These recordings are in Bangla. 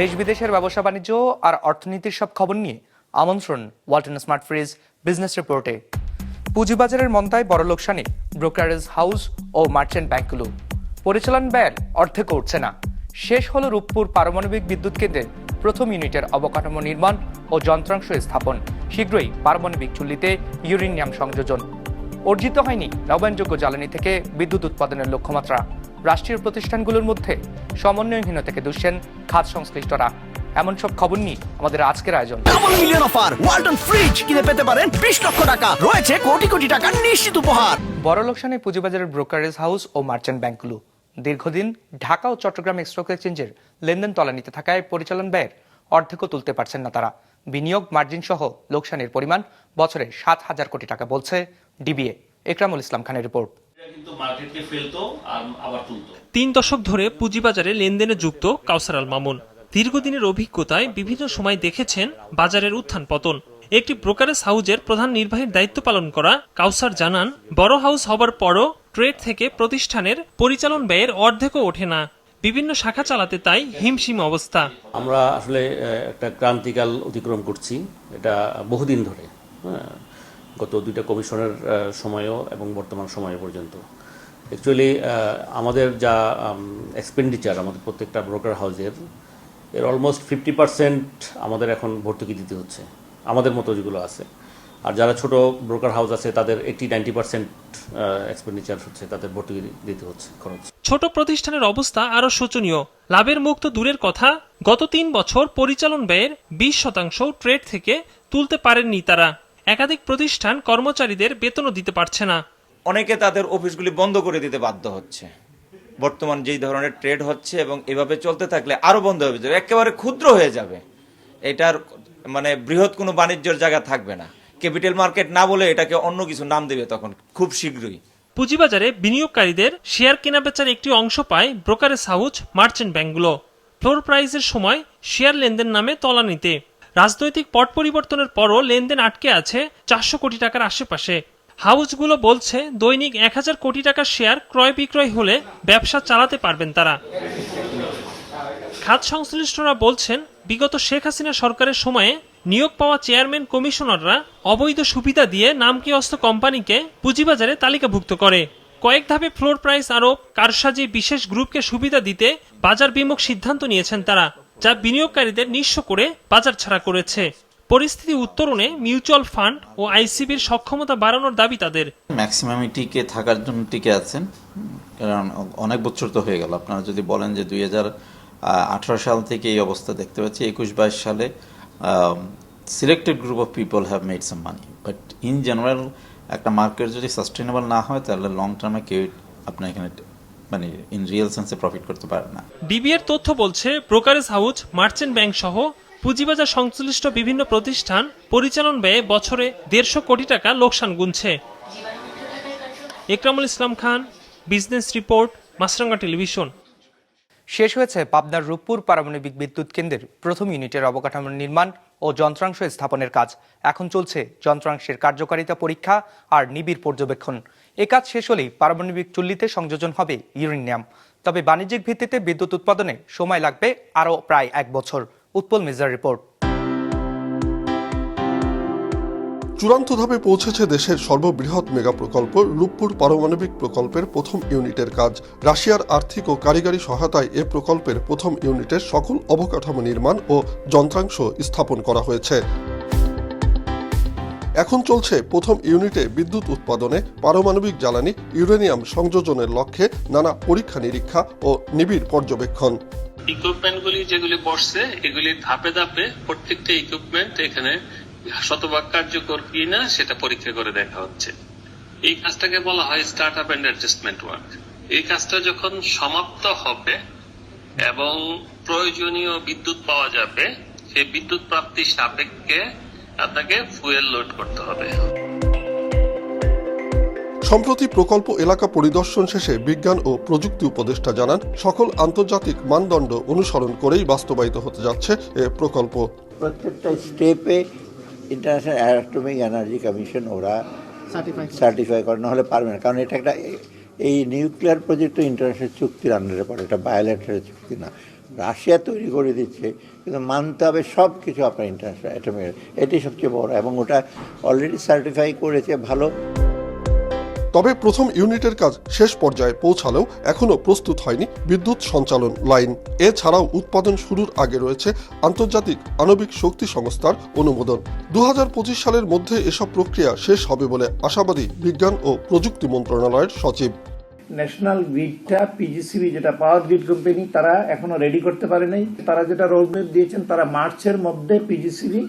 দেশ বিদেশের ব্যবসা বাণিজ্য আর অর্থনীতির সব খবর নিয়ে আমন্ত্রণ ওয়ালটন স্মার্ট ফ্রিজ বিজনেস রিপোর্টে। পুঁজিবাজারের মন্তায় বড় লোকসানে ব্রোকারেজ হাউস ও মার্চেন্ট ব্যাংকগুলো। পরিচালন ব্যয় অর্ধেক উঠছে না। শেষ হল রূপপুর পারমাণবিক বিদ্যুৎ কেন্দ্রের প্রথম ইউনিটের অবকাঠামো নির্মাণ ও যন্ত্রাংশ স্থাপন। শীঘ্রই পারমাণবিক চুল্লিতে ইউরেনিয়াম সংযোজন। অর্জিত হয়নি নবায়নযোগ্য জ্বালানি থেকে বিদ্যুৎ উৎপাদনের লক্ষ্যমাত্রা। রাষ্ট্রীয় প্রতিষ্ঠানগুলোর মধ্যে সমন্বয়হীনতাকে দুষছেন খাত সংশ্লিষ্টরা। এমন সব খবর নিয়ে আমাদের আজকের আয়োজন। Double million offer Walton fridge কিনে পেতে পারেন বিশ লক্ষ টাকা। রয়েছে কোটি কোটি টাকার নিশ্চিত উপহার। বড় লোকসানে পুঁজিবাজারের ব্রোকারেজ হাউস ও মার্চেন্ট ব্যাংকগুলো। দীর্ঘদিন ঢাকা ও চট্টগ্রাম স্টক এক্সচেঞ্জের লেনদেন তলানিতে থাকায় পরিচালন ব্যয়ের অর্ধেকও তুলতে পারছেন না তারা। বিনিয়োগ মার্জিন সহ লোকসানের পরিমাণ বছরে সাত হাজার কোটি টাকা বলছে ডিবিএ। একরামুল ইসলাম খানের রিপোর্ট। কিন্তু মার্কেটকে ফেলতো আর আবার তুলতো। তিন দশক ধরে পুঁজিবাজারে লেনদেনে যুক্ত কাউসার আল মামুন। দীর্ঘদিনের অভিজ্ঞতায় বিভিন্ন সময় দেখেছেন বাজারের উত্থান পতন। একটি ব্রোকারেজ হাউজের প্রধান নির্বাহীর দায়িত্ব পালন করা কাউসার জানান বড় হাউস হবার পরও ট্রেড থেকে প্রতিষ্ঠানের পরিচালন ব্যয়ের অর্ধেকও ওঠে না। বিভিন্ন শাখা চালাতে তাই হিমশিম অবস্থা। আমরা আসলে একটা ক্রান্তিকাল অতিক্রম করছি। এটা বহুদিন ধরে হ্যাঁ। গত দুইটা কমিশনের সময়ও এবং বর্তমান সময় পর্যন্ত। অ্যাকচুয়ালি আমাদের যা এক্সপেন্ডিচার আমাদের প্রত্যেকটা ব্রোকার হাউসের এর অলমোস্ট ফিফটি পার্সেন্ট আমাদের এখন ভর্তুকি দিতে হচ্ছে। আমাদের মতো যেগুলো আছে। আর যারা ছোট ব্রোকার হাউস আছে, তাদের এইটি নাইনটি পার্সেন্ট এক্সপেন্ডিচার হচ্ছে, তাদের ভর্তুকি দিতে হচ্ছে খরচ। ছোট প্রতিষ্ঠানের অবস্থা আরও শোচনীয়। লাভের মুখ তো দূরের কথা। গত তিন বছর পরিচালন ব্যয়ের বিশ শতাংশ ট্রেড থেকে তুলতে পারেননি তারা। একাধিক প্রতিষ্ঠান কর্মচারীদের বেতনও দিতে পারছে না। অনেকে তাদের অফিসগুলি বন্ধ করে দিতে বাধ্য হচ্ছে। বর্তমান যেই ধরনের ট্রেড হচ্ছে এবং এভাবে চলতে থাকলে আরও বন্ধ হয়ে যাবে একেবারে ক্ষুদ্র হয়ে যাবে। এটার মানে বৃহৎ কোনো বাণিজ্যের জায়গা থাকবে না। ক্যাপিটাল মার্কেট না বলে এটাকে অন্য কিছু নাম দেবে তখন খুব শীঘ্রই। পুঁজিবাজারে বিনিয়োগকারীদের শেয়ার কেনাবেচার একটি অংশ পায় ব্রোকারেজ হাউস মার্চেন্ট ব্যাংকগুলো। ফ্লোর প্রাইসের সময় শেয়ার লেনদেন নামে তলানিতে। রাজনৈতিক পট পরিবর্তনের পরও লেনদেন আটকে আছে চারশো কোটি টাকার আশেপাশে। হাউসগুলো বলছে, দৈনিক এক হাজার কোটি টাকার শেয়ার ক্রয় বিক্রয় হলে ব্যবসা চালাতে পারবেন তারা। খাত সংশ্লিষ্টরা বলছেন, বিগত শেখ হাসিনা সরকারের সময়ে নিয়োগ পাওয়া চেয়ারম্যান কমিশনাররা অবৈধ সুবিধা দিয়ে নামকিয়স্ত কোম্পানিকে পুঁজিবাজারে তালিকাভুক্ত করে। কয়েক ধাপে ফ্লোর প্রাইস আরোপ, কারসাজি বিশেষ গ্রুপকে সুবিধা দিতে বাজার বিমুখ সিদ্ধান্ত নিয়েছেন তারা। যা বিনিয়োগকারীদের নিঃস্ব করে বাজার ছাড়া করেছে। পরিস্থিতি উত্তরণে মিউচুয়াল ফান্ড ও আইসিবির সক্ষমতা বাড়ানোর দাবি তাদের। ম্যাক্সিমামই টিকে থাকার জন্য টিকে আছেন, কারণ অনেক বছর তো হয়ে গেল। আপনারা যদি বলেন যে দুই হাজার আঠারো সাল থেকে এই অবস্থা দেখতে পাচ্ছি, একুশ বাইশ সালে selected group of people have made some money but in general একটা মার্কেট যদি সাস্টেনেবল না হয়, তাহলে লং টার্মে কেউ আপনার এখানে মানে ইন রিয়েল সেন্সে প্রফিট করতে পারে না। ডিবিএর তথ্য বলছে ব্রোকারেজ হাউস মার্চেন্ট ব্যাংক সহ পুঁজিবাজার সংশ্লিষ্ট বিভিন্ন প্রতিষ্ঠান পরিচালন ব্যয়ে বছরে দেড়শো কোটি টাকা লোকসান গুনছে। Ekramul Islam Khan business report Maasranga television শেষ হয়েছে পাবনার রূপপুর পারমাণবিক বিদ্যুৎ কেন্দ্রের প্রথম ইউনিটের অবকাঠামো নির্মাণ ও যন্ত্রাংশ স্থাপনের কাজ। এখন চলছে যন্ত্রাংশের কার্যকারিতা পরীক্ষা আর নিবিড় পর্যবেক্ষণ। এ কাজ শেষ হলেই পারমাণবিক চুল্লিতে সংযোজন হবে ইউরেনিয়াম। তবে বাণিজ্যিক ভিত্তিতে বিদ্যুৎ উৎপাদনে সময় লাগবে আরও প্রায় এক বছর, উৎপল মির্জার রিপোর্ট। চূড়ান্ত ধাপে পৌঁছেছে দেশের সর্ববৃহৎ মেগা প্রকল্প, রূপপুর পারমাণবিক প্রকল্পের প্রথম ইউনিটের কাজ। রাশিয়ার আর্থিক ও কারিগরি সহায়তায় এ প্রকল্পের প্রথম ইউনিটের সকল অবকাঠামো নির্মাণ ও যন্ত্রাংশ স্থাপন করা হয়েছে। এখন চলছে প্রথম ইউনিটে বিদ্যুৎ উৎপাদনে পারমাণবিক জ্বালানি, ইউরেনিয়াম সংযোজনের লক্ষ্যে নানা পরীক্ষা নিরীক্ষা ও নিবিড় পর্যবেক্ষণ। ইকুইপমেন্টগুলি যেগুলি বসছে, এগুলি ধাপে ধাপে প্রত্যেকটা ইকুইপমেন্ট এখানে শতভাগ কার্যকর কিনা সেটা পরীক্ষা করে দেখা হচ্ছে। এই কাজটাকে বলা হয় start up and adjustment work এই কাজটা যখন সমাপ্ত হবে এবং প্রয়োজনীয় বিদ্যুৎ পাওয়া যাবে, সেই বিদ্যুৎ প্রাপ্তি সাপেক্ষে আপনাকে ফুয়েল লোড করতে হবে। সম্প্রতি প্রকল্প এলাকা পরিদর্শন শেষে বিজ্ঞান ও প্রযুক্তি উপদেষ্টা জানান সকল আন্তর্জাতিক মানদণ্ড অনুসরণ করেই বাস্তবায়িত হতে যাচ্ছে এ প্রকল্প। প্রত্যেকটা স্টেপে ইন্টারন্যাশনাল অ্যাটমিক এনার্জি কমিশন ওরা সার্টিফাই করে। না হলে পারবে না। কারণ এটা একটা এই নিউক্লিয়ার প্রজেক্ট ইন্টারন্যাশনাল চুক্তির আন্ডারে পড়ে এটা বায়োলেটারের চুক্তি না। রাশিয়া তৈরি করে দিচ্ছে, কিন্তু মানতে হবে সব কিছু আপনার ইন্টারন্যাশনাল অ্যাটমিক এটি সবচেয়ে বড়, এবং ওটা অলরেডি সার্টিফাই করেছে, ভালো। তবে প্রথম ইউনিটের কাজ শেষ পর্যায়ে পৌঁছালেও এখনও প্রস্তুত হয়নি বিদ্যুৎ সঞ্চালন লাইন। এছাড়াও উৎপাদন শুরুর আগে রয়েছে আন্তর্জাতিক আণবিক শক্তি সংস্থার অনুমোদন। দু হাজার পঁচিশ সালের মধ্যে এসব প্রক্রিয়া শেষ হবে বলে আশাবাদী বিজ্ঞান ও প্রযুক্তি মন্ত্রণালয়ের সচিব। ন্যাশনাল গ্রিডটা পিজিসিবি যেটা পাওয়ার গ্রিড কোম্পানি তারা এখনও রেডি করতে পারে নাই। তারা যেটা রোডম্যাপ দিয়েছেন, তারা মার্চের মধ্যে পিজিসিবি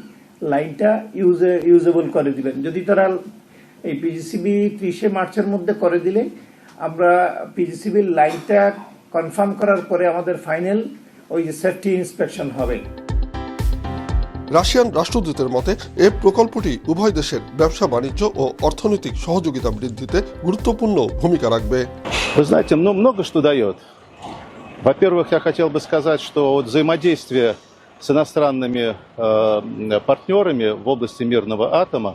লাইনটা ইউজে ইউজেবল করে দিবেন। যদি তারা এই পিজিসিবি ত্রিশে মার্চের মধ্যে করে দিলে, আমরা পিজিসিবির লাইনটা কনফার্ম করার পরে আমাদের ফাইনাল ওই যে সেফটি ইন্সপেকশন হবে। রাশিয়ান রাষ্ট্রদূতের মতে এ প্রকল্পটি উভয় দেশের ব্যবসা বাণিজ্য ও অর্থনৈতিক সহযোগিতা বৃদ্ধিতে গুরুত্বপূর্ণ ভূমিকা রাখবে Вы знаете, ну, много что дает. Во-первых, я хотел бы сказать, что вот взаимодействие с иностранными э, партнерами в области мирного атома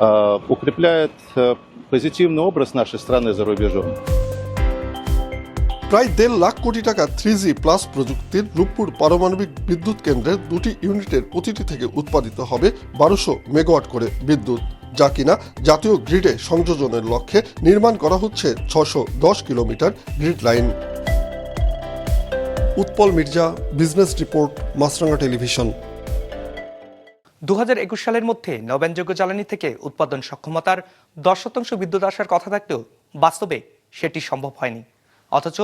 э, укрепляет э, позитивный образ нашей страны за рубежом. প্রায় দেড় লাখ কোটি টাকা থ্রি জি প্লাস প্রযুক্তির রূপপুর পারমাণবিক বিদ্যুৎ কেন্দ্রের দুটি ইউনিটের প্রতিটি থেকে উৎপাদিত হবে বারোশো মেগাওয়াট করে বিদ্যুৎ, যা কিনা জাতীয় গ্রিডে সংযোজনের লক্ষ্যে নির্মাণ করা হচ্ছে ছশো দশ kilometre grid line. Utpal Mirza, business report Maasranga television. দু হাজার একুশ সালের মধ্যে নবায়নযোগ্য জ্বালানি থেকে উৎপাদন সক্ষমতার দশ শতাংশ বিদ্যুৎ আসার কথা থাকলেও বাস্তবে সেটি সম্ভব হয়নি। অথচ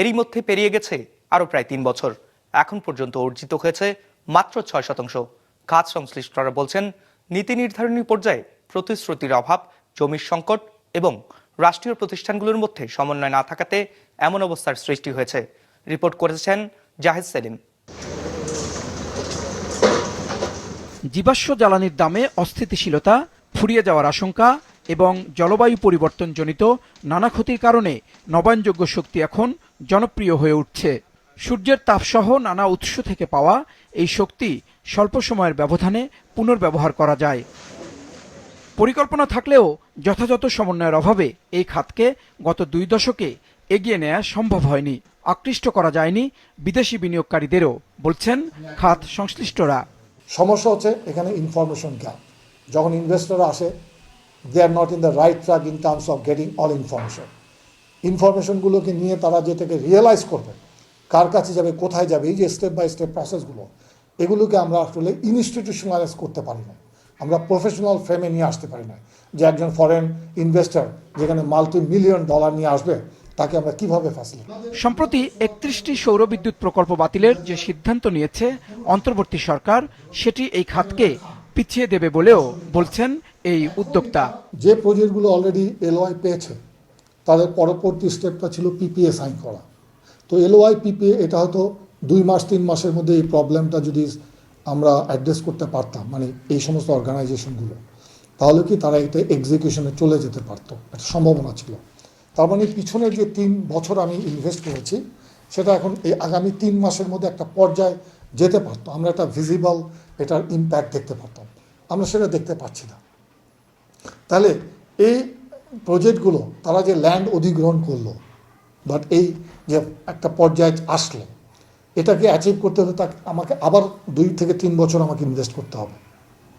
এরই মধ্যে পেরিয়ে গেছে আরও প্রায় তিন বছর। এখন পর্যন্ত অর্জিত হয়েছে মাত্র ছয় শতাংশ। কাজ সংশ্লিষ্টরা বলছেন, নীতি নির্ধারণী পর্যায়ে প্রতিশ্রুতির অভাব, জমির সংকট এবং রাষ্ট্রীয় প্রতিষ্ঠানগুলোর মধ্যে সমন্বয় না থাকাতে এমন অবস্থার সৃষ্টি হয়েছে। রিপোর্ট করেছেন জাহেদ সেলিম। জীবাশ্ম জ্বালানির দামে অস্থিতিশীলতা ফুরিয়ে যাওয়ার আশঙ্কা এবং জলবায়ু পরিবর্তনজনিত নানা ক্ষতির কারণে নবায়নযোগ্য শক্তি এখন জনপ্রিয় হয়ে উঠছে। সূর্যের তাপসহ নানা উৎস থেকে পাওয়া এই শক্তি স্বল্প সময়ের ব্যবধানে পুনর্ব্যবহার করা যায়। পরিকল্পনা থাকলেও যথাযথ সমন্বয়ের অভাবে এই খাতকে গত দুই দশকে এগিয়ে নেওয়া সম্ভব হয়নি, আকৃষ্ট করা যায়নি বিদেশি বিনিয়োগকারীদেরও, বলছেন খাত সংশ্লিষ্টরা। সমস্যা হচ্ছে এখানে ইনফরমেশন গ্যাপ যখন ইনভেস্টররা আসে they are not in the right track in terms of getting all information ইনফরমেশনগুলোকে নিয়ে তারা যে থেকে রিয়েলাইজ করবে, কার কাছে যাবে, কোথায় যাবে, এই যে স্টেপ বাই স্টেপ প্রসেসগুলো এগুলোকে আমরা আসলে ইনস্টিটিউশনালাইজ করতে পারি না। আমরা প্রফেশনাল ফ্রেমে নিয়ে আসতে পারি না যে একজন ফরেন ইনভেস্টর যেখানে মাল্টি মিলিয়ন ডলার নিয়ে আসবে, তাকে আমরা কীভাবে ফ্যাসিলিটি সম্প্রতি একত্রিশটি সৌর বিদ্যুৎ প্রকল্প বাতিলের যে সিদ্ধান্ত নিয়েছে অন্তর্বর্তী সরকার, সেটি এই খাতকে পিছিয়ে দেবে বলেও বলছেন এই উদ্যোক্তা। যে প্রজেক্টগুলো অলরেডি এলওআই পেয়েছে, তাদের পরবর্তী স্টেপটা ছিল পিপিএ সাইন করা। তো এলওআই পিপিএ এটা হয়তো দুই মাস, তিন মাসের মধ্যে এই প্রবলেমটা যদি আমরা অ্যাড্রেস করতে পারতাম মানে এই সমস্ত অর্গানাইজেশনগুলো তাহলে কি তারা এটা এক্সিকিউশনে চলে যেতে পারতো? একটা সম্ভাবনা ছিল। তার মানে পিছনের যে তিন বছর আমি ইনভেস্ট করেছি, সেটা এখন এই আগামী তিন মাসের মধ্যে একটা পর্যায়ে যেতে পারতো। আমরা একটা ভিজিবল এটার ইম্প্যাক্ট দেখতে পারতাম। আমরা সেটা দেখতে পাচ্ছি না। তাহলে এই প্রজেক্টগুলো, তারা যে ল্যান্ড অধিগ্রহণ করল বাট এই যে একটা পর্যায়ে আসলো, এটাকে অ্যাচিভ করতে হলে তাকে, আমাকে আবার দুই থেকে তিন বছর আমাকে ইনভেস্ট করতে হবে।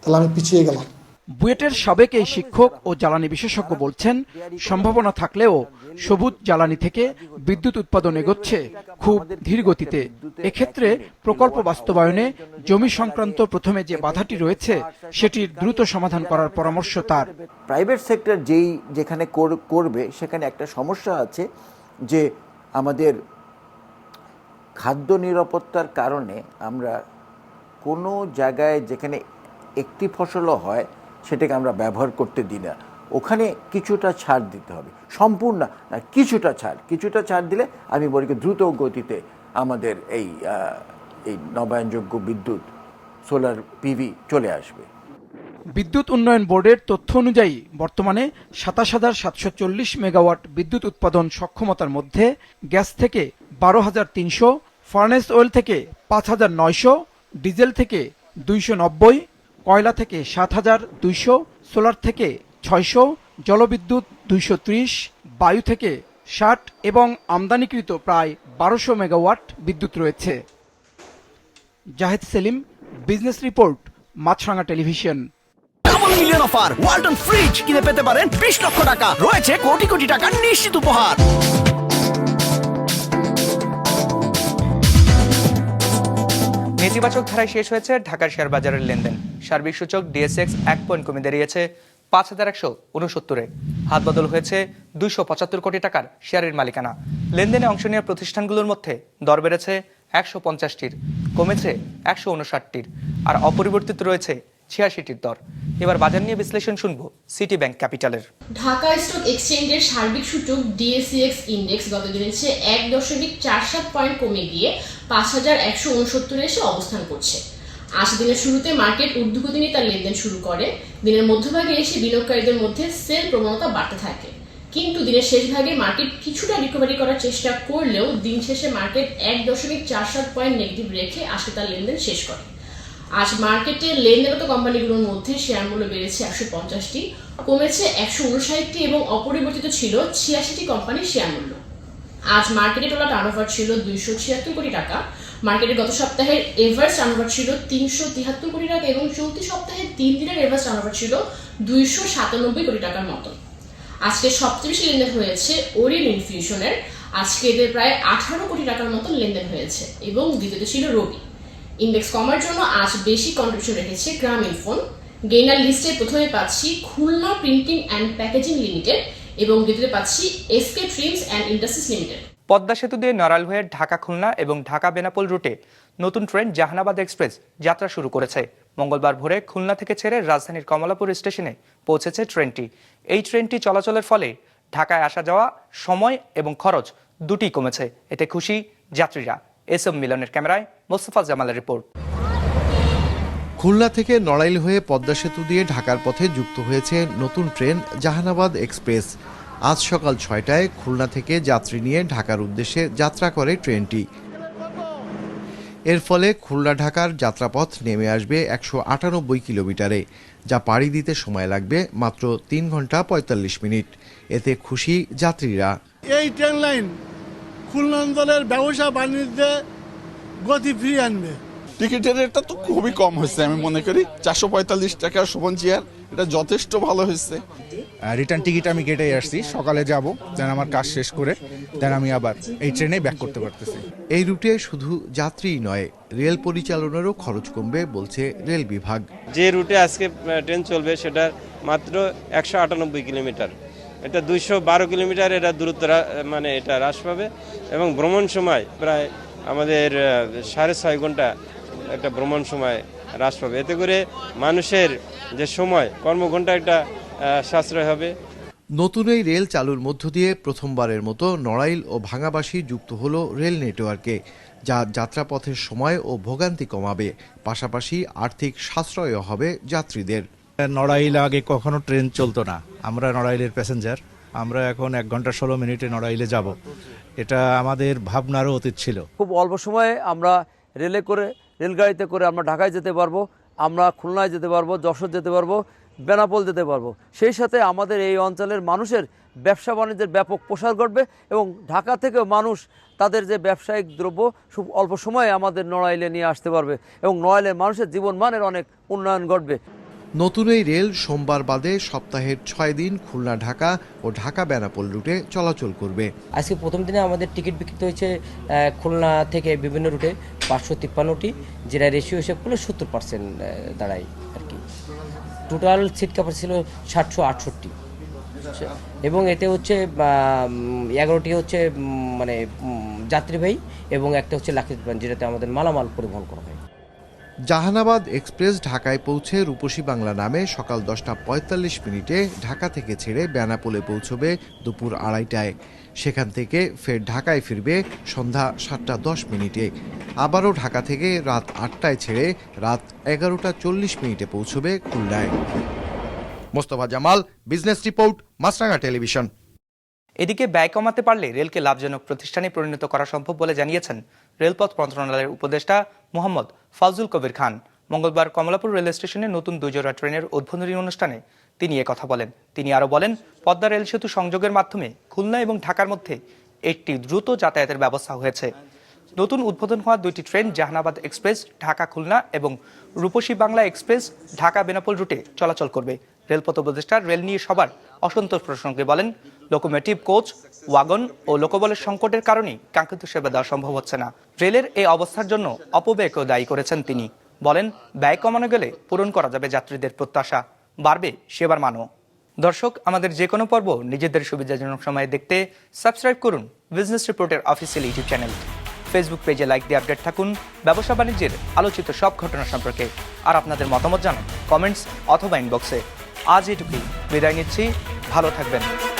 তাহলে আমি পিছিয়ে গেলাম। বুয়েটের সাবেক এই শিক্ষক ও জ্বালানি বিশেষজ্ঞ বলছেন, সম্ভাবনা থাকলেও সবুজ জ্বালানি থেকে বিদ্যুৎ উৎপাদন এগোচ্ছে খুব ধীর গতিতে। এক্ষেত্রে প্রকল্প বাস্তবায়নে জমি সংক্রান্ত প্রথমে যে বাধাটি রয়েছে, সেটির দ্রুত সমাধান করার পরামর্শ তার। প্রাইভেট সেক্টর যেই যেখানে কর- করবে, সেখানে একটা সমস্যা আছে যে আমাদের খাদ্য নিরাপত্তার কারণে আমরা কোনো জায়গায় যেখানে একটি ফসলও হয় সেটাকে আমরা ব্যবহার করতে দিই না। ওখানে কিছুটা ছাড় দিতে হবে। সম্পূর্ণ কিছুটা ছাড়। কিছুটা ছাড় দিলে আমি বলি দ্রুত গতিতে আমাদের এই এই নবায়নযোগ্য বিদ্যুৎ সোলার পিভি চলে আসবে। বিদ্যুৎ উন্নয়ন বোর্ডের তথ্য অনুযায়ী বর্তমানে সাতাশ হাজার সাতশো চল্লিশ মেগাওয়াট বিদ্যুৎ উৎপাদন সক্ষমতার মধ্যে গ্যাস থেকে বারো হাজার তিনশো ফার্নেস অয়েল থেকে পাঁচ হাজার নয়শো ডিজেল থেকে দুইশো নব্বই কয়লা থেকে সাত হাজার দুইশো, সোলার থেকে ছয়শো, জলবিদ্যুৎ দুইশো ত্রিশ, বায়ু থেকে ষাট এবং আমদানিকৃত প্রায় বারোশো মেগাওয়াট বিদ্যুৎ রয়েছে। Zahed Selim, business report, Maasranga television. Million offer Walton fridge কিনে পেতে পারেন বিশ লক্ষ টাকা। রয়েছে কোটি কোটি টাকার নিশ্চিত উপহার। নেতিবাচক ধারায় শেষ হয়েছে ঢাকার শেয়ার বাজারের লেনদেন। সার্বিক সূচক ডিএসএক্স এক পয়েন্ট কমে দাঁড়িয়েছে পাঁচ হাজার একশো উনসত্তরে হাত বদল হয়েছে দুইশো পঁচাত্তর কোটি টাকার শেয়ারের মালিকানা। লেনদেনে অংশ নেওয়া প্রতিষ্ঠানগুলোর মধ্যে দর বেড়েছে একশো পঞ্চাশটির, কমেছে একশো উনষাটটির আর অপরিবর্তিত রয়েছে ছিয়াশিটির দর। এবার বাজার নিয়ে বিশ্লেষণ শুনব সিটি ব্যাংক ক্যাপিটালের। ঢাকা স্টক এক্সচেঞ্জের সার্বিক সূচক ডিএসিএক্স ইন্ডেক্স গত হচ্ছে এক দশমিক চার সাত পয়েন্ট কমে গিয়ে পাঁচ হাজার একশো উনসত্তরে এসে অবস্থান করছে। আজ দিনের শুরুতে মার্কেট ঊর্ধ্বগতি তার লেনদেন শুরু করে। দিনের মধ্যভাগে এসে বিনিয়োগকারীদের মধ্যে সেল প্রবণতা বাড়তে থাকে। কিন্তু দিনের শেষ ভাগে মার্কেট কিছুটা রিকভারি করার চেষ্টা করলেও দিন শেষে মার্কেট এক দশমিক চার সাত পয়েন্ট নেগেটিভ রেখে আজকে তার লেনদেন শেষ করে। আজ মার্কেটে লেনদেনরত কোম্পানিগুলোর মধ্যে শেয়ার মূল্য বেড়েছে একশো পঞ্চাশটি, কমেছে একশো উনষাটটি এবং অপরিবর্তিত ছিল ছিয়াশিটি কোম্পানির শেয়ার মূল্য। আজ মার্কেটে টোলা টার্নওভার ছিল দুইশো ছিয়াত্তর কোটি টাকা। মার্কেটে গত সপ্তাহের এভারেজ টার্নওভার ছিল তিনশো তিহাত্তর কোটি টাকা এবং চলতি সপ্তাহে তিন দিনের এভারেজ টার্নওভার ছিল দুইশো সাতানব্বই কোটি টাকার মতো। আজকে সবচেয়ে বেশি লেনদেন হয়েছে ওরিয়েন ইনফিউশনের। আজকে এদের প্রায় আঠারো কোটি টাকার মতো লেনদেন হয়েছে এবং দ্বিতীয়তে ছিল রবি। ইন্ডেক্স কমার জন্য আজ বেশি কন্ট্রিবিউশন রেখেছে গ্রামীণ ফোন গেইনার লিস্টে প্রথমে পাচ্ছি Khulna printing and packaging limited এবং দ্বিতীয়তে পাচ্ছি SK trims and industries limited Padma সেতু দিয়ে নড়াইল হয়ে ঢাকা, খুলনা এবং ঢাকা, বেনাপোল রুটে নতুন ট্রেন জাহানাবাদ এক্সপ্রেস যাত্রা শুরু করেছে। মঙ্গলবার ভোরে খুলনা থেকে ছেড়ে রাজধানীর কমলাপুর স্টেশনে পৌঁছেছে ট্রেনটি এই ট্রেনটি চলাচলের ফলে ঢাকায় আসা যাওয়া, সময় এবং খরচ দুটি কমেছে। এতে খুশি যাত্রীরা। এসএম মিলনের ক্যামেরায় মোস্তফা জামালের রিপোর্ট। খুলনা থেকে নড়াইল হয়ে পদ্মা সেতু দিয়ে ঢাকার পথে যুক্ত হয়েছে নতুন ট্রেন জাহানাবাদ এক্সপ্রেস। আজ সকাল ছয়টায় খুলনা থেকে যাত্রী নিয়ে ঢাকার উদ্দেশ্যে যাত্রা করে ট্রেনটি। এর ফলে খুলনা ঢাকার যাত্রাপথ নেমে আসবে একশো আটানব্বই কিলোমিটারে যা পাড়ি দিতে সময় লাগবে মাত্র তিন ঘণ্টা পঁয়তাল্লিশ মিনিট। এতে খুশি যাত্রীরা। এই ট্রেন লাইন খুলনা অঞ্চলের ব্যবসা বাণিজ্যে গতি ফিরিয়ে আনবে। টিকিটের রেটটা তো খুবই কম হয়েছে আমি মনে করি। চারশো পঁয়তাল্লিশ টাকা শোভন চেয়ার এটা যথেষ্ট ভালো হয়েছে। রিটার্ন টিকিট আমি কেটেই আসছি সকালে যাব দেন আমার কাজ শেষ করে দেন আমি আবার এই ট্রেনে ব্যাক করতে পারতেছি। এই রুটে শুধু যাত্রীই নয় রেল পরিচালনারও খরচ কমবে বলছে রেল বিভাগ। যে রুটে আজকে ট্রেন চলবে সেটা মাত্র একশো আটানব্বই কিলোমিটার। এটা দুইশো বারো কিলোমিটার এটা দূরত্ব মানে এটা হ্রাস পাবে এবং ভ্রমণ সময় প্রায় আমাদের সাড়ে ছয় ঘণ্টা একটা ভ্রমণ সময় হ্রাস পাবে। এতে করে মানুষের যে সময়, কর্মঘণ্টা একটা সাশ্রয় হবে। নতুন এই রেল চালুর মধ্য দিয়ে প্রথমবারের মতো নড়াইল ও ভাঙাবাসী যুক্ত হলো রেল নেটওয়ার্কে, যা যাত্রাপথের সময় ও ভোগান্তি কমাবে। পাশাপাশি আর্থিক সাশ্রয়ও হবে যাত্রীদের। নড়াইল আগে কখনো ট্রেন চলতো না। আমরা নড়াইলের প্যাসেঞ্জার আমরা এখন এক ঘণ্টা ষোলো মিনিটে নড়াইলে যাব। এটা আমাদের ভাবনারও অতীত ছিল। খুব অল্প সময়ে আমরা রেলে করে, রেলগাড়িতে করে আমরা ঢাকায় যেতে পারব, আমরা খুলনায় যেতে পারব, যশোর যেতে পারব, বেনাপোল যেতে পারব। সেই সাথে আমাদের এই অঞ্চলের মানুষের ব্যবসা বাণিজ্যের ব্যাপক প্রসার ঘটবে এবং ঢাকা থেকেও মানুষ তাদের যে ব্যবসায়িক দ্রব্য, খুব অল্প সময়ে আমাদের নড়াইলে নিয়ে আসতে পারবে এবং নড়াইলের মানুষের জীবনমানের অনেক উন্নয়ন ঘটবে। নতুন এই রেল সোমবার বাদে সপ্তাহের ছয় দিন খুলনা, ঢাকা ও ঢাকা বেনাপোল রুটে চলাচল করবে। আজকে প্রথম দিনে আমাদের টিকিট বিক্রিত হয়েছে খুলনা থেকে বিভিন্ন রুটে পাঁচশো তিপ্পান্নটি, যেটা রেশিও হিসেব করলে সত্তর পার্সেন্ট দাঁড়ায় আর কি। টোটাল সিট ক্যাপাসিটি ছিল সাতশো আটষট্টি। এবং এতে হচ্ছে এগারোটি হচ্ছে মানে যাত্রীবাহী এবং একটা হচ্ছে লাকি যেটাতে আমাদের মালামাল পরিবহন করা হয়। জাহানাবাদ এক্সপ্রেস ঢাকায় পৌঁছে রূপসী বাংলা নামে সকাল দশটা পঁয়তাল্লিশ মিনিটে ঢাকা থেকে ছেড়ে বেনাপোলে পৌঁছবে দুপুর আড়াইটায়। সেখান থেকে ফের ঢাকায় ফিরবে সন্ধ্যা সাতটা দশ মিনিটে। আবারও ঢাকা থেকে রাত আটটায় ছেড়ে রাত এগারোটা চল্লিশ মিনিটে পৌঁছবে খুলনায়। Mostafa Jamal, business report, Maasranga television. এদিকে ব্যয় কমাতে পারলে রেলকে লাভজনক প্রতিষ্ঠানে পরিণত করা সম্ভব বলে জানিয়েছেন রেলপথ মন্ত্রণালয়ের উপদেষ্টা মোহাম্মদ ফাজুল কবির খান। মঙ্গলবার কমলাপুর রেল স্টেশনে নতুন দুজোড়া ট্রেনের উদ্বোধনী অনুষ্ঠানে তিনি কথা বলেন। তিনি আরও বলেন, পদ্মা রেল সেতু সংযোগের মাধ্যমে খুলনা এবং ঢাকার মধ্যে একটি দ্রুত যাতায়াতের ব্যবস্থা হয়েছে। নতুন উদ্বোধন হওয়া দুইটি ট্রেন জাহানাবাদ এক্সপ্রেস, ঢাকা খুলনা এবং রূপসী বাংলা এক্সপ্রেস, ঢাকা বেনাপোল রুটে চলাচল করবে। রেলপথ উপদেষ্টা রেল নিয়ে সবার অসন্তোষ প্রসঙ্গে বলেন লোকোমেটিভ কোচ ওয়াগন ও লোকবলের সংকটের কারণেই কাঙ্ক্ষিত সেবা দেওয়া সম্ভব হচ্ছে না। রেলের এই অবস্থার জন্য অপব্যয়কেও দায়ী করেছেন তিনি। বলেন, ব্যয় কমানো গেলে পূরণ করা যাবে যাত্রীদের প্রত্যাশা। বাড়বে সেবার মানও। দর্শক, আমাদের যে কোনো পর্ব নিজেদের সুবিধাজনক সময়ে দেখতে সাবস্ক্রাইব করুন বিজনেস রিপোর্টের অফিসিয়াল ইউটিউব চ্যানেল। ফেসবুক পেজে লাইক দিয়ে আপডেট থাকুন, ব্যবসা বাণিজ্যের আলোচিত সব ঘটনা সম্পর্কে। আর আপনাদের মতামত জানান কমেন্টস অথবা ইনবক্সে আজ এটুকুই। বিদায় নিচ্ছি। ভালো থাকবেন।